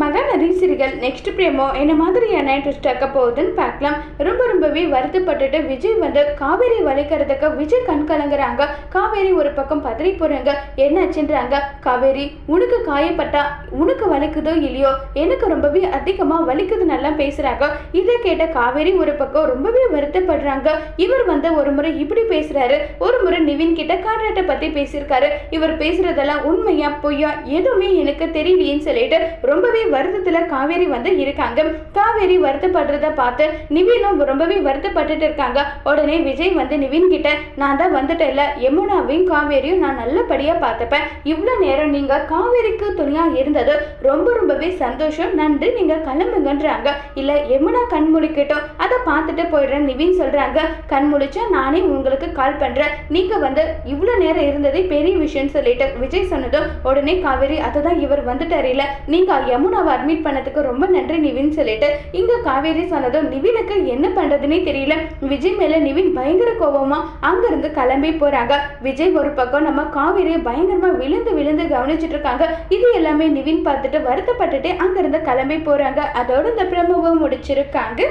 Mahanadi சிறிகள் next பிரேமோ என்ன மாதிரியான twist ஆக்க போகுதுன்னு பார்க்கலாம். ரொம்ப ரொம்பவே வருத்தப்பட்டுட்டு விஜய் வந்து காவேரி வளைக்கிறதுக்கு விஜய் கண் கலங்குறாங்க. காவேரி ஒரு பக்கம் பதறி போறாங்க. என்னாச்சுன்றாங்க காவேரி உனக்கு காயப்பட்டா உனக்கு வலிக்குதோ இல்லையோ? எனக்கு ரொம்பவே அதிகமா வலிக்குது நல்லா பேசுறாங்க. இதை கேட்ட காவேரி ஒரு பக்கம் ரொம்பவே வருத்தப்படுறாங்க. இவர் வந்து ஒரு முறை இப்படி பேசுறாரு. ஒரு முறை நிவின் கிட்ட கான்ட்ராக்டை பத்தி பேசியிருக்காரு. இவர் பேசுறதெல்லாம் உண்மையா பொய்யா எதுவுமே எனக்கு தெரியலையேன்னு சொல்லிட்டு ரொம்பவே வருத்தத்துல காவேரி வந்து இருக்காங்க. காவேரி வருத்தப்படுறத பார்த்து நிவினும் ரொம்பவே வருத்தப்பட்டுட்டு இருக்காங்க. உடனே விஜய் வந்து நிவின் கிட்ட நான் தான் வந்துட்டேன்ல யமுனாவையும் காவேரியும் நான் நல்லபடியா பார்த்துப்பேன். இவ்வளோ நேரம் நீங்க காவேரிக்கு துணையா இருந்தது. ரொம்ப ரொம்பவே சந்தோஷம். நன்றி. நீங்க கிளம்புங்கன்றாங்க. இல்ல யமுனா கண் முழிக்கட்டும். அதை பார்த்துட்டு போயிடுறேன் நிவின் சொல்றாங்க. கண் முழிச்சா நானே உங்களுக்கு கால் பண்றேன். நீங்க வந்து இவ்வளோ நேரம் இருந்ததே பெரிய விஷயம்னு சொல்லிட்டு விஜய் சொன்னதும் உடனே காவேரி அதுதான் இவர் வந்துட்டாரு இல்ல. நீங்க அட்மிட் பண்ணதுக்கு ரொம்ப நன்றி நிவின் சொல்லிட்டு. இங்க காவேரி சொன்னதும் நிவினுக்கு என்ன பண்றதுன்னே தெரியல. விஜய் மேல நிவின் பயங்கர கோபமா அங்கிருந்து கிளம்பி போறாங்க. விஜய் ஒரு பக்கம் நம்ம காவேரியை பயங்கரமா விழுந்து விழுந்து கவனிச்சிட்டு இருக்காங்க. இது எல்லாமே நிவின் பார்த்துட்டு வருத்தப்பட்டுட்டு அங்கிருந்து கிளம்பி போறாங்க. அதோட இந்த பிரமுகம் முடிச்சிருக்காங்க.